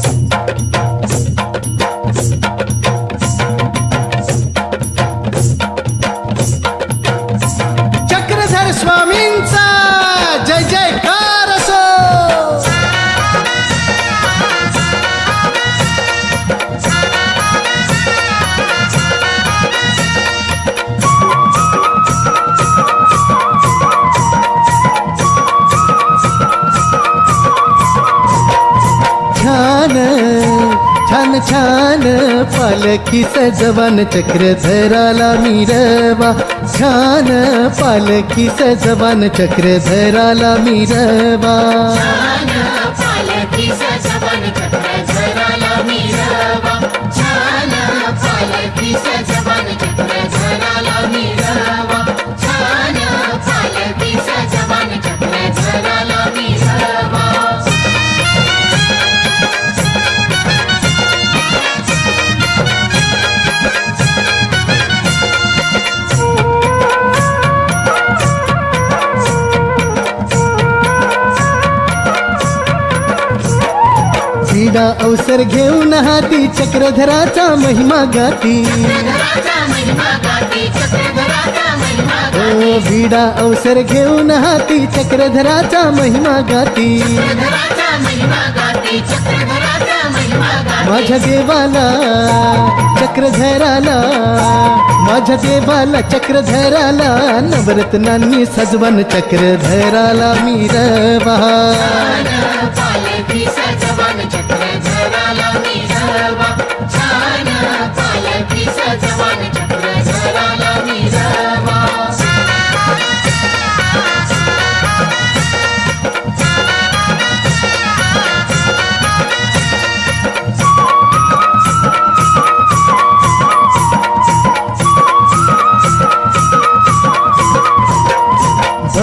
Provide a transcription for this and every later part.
you. ध्यान पालखी सजवान चक्रधराला मिरवा. ध्यान पालखी सजवान चक्रधराला मिरवा. क्रीडा अवसर घेऊन हाती चक्रधराचा महिमा गाती. चक्रधराचा महिमा गाती चक्रधराचा महिमा ओ क्रीडा अवसर घेऊन हाती चक्रधराचा महिमा गाती. माझ्या देवाला चक्रधराला माझ्या देवाला चक्रधराला नवरत्नांनी सजवन चक्रधराला मिरवा सजवन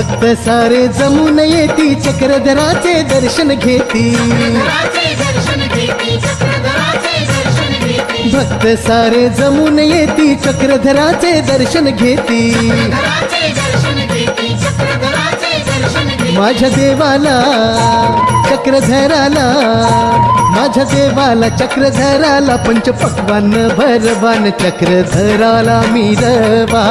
भक्त सारे जमून येती चक्रधराचे दर्शन घेती. चक्रधराचे दर्शन घेती चक्रधराचे दर्शन घेती. भक्त सारे जमून येती चक्रधराचे दर्शन घेती. माझ्या देवाला चक्रधराला माझ्या देवाला चक्रधराला पंचपक्वान भरवान चक्रधराला मिरवा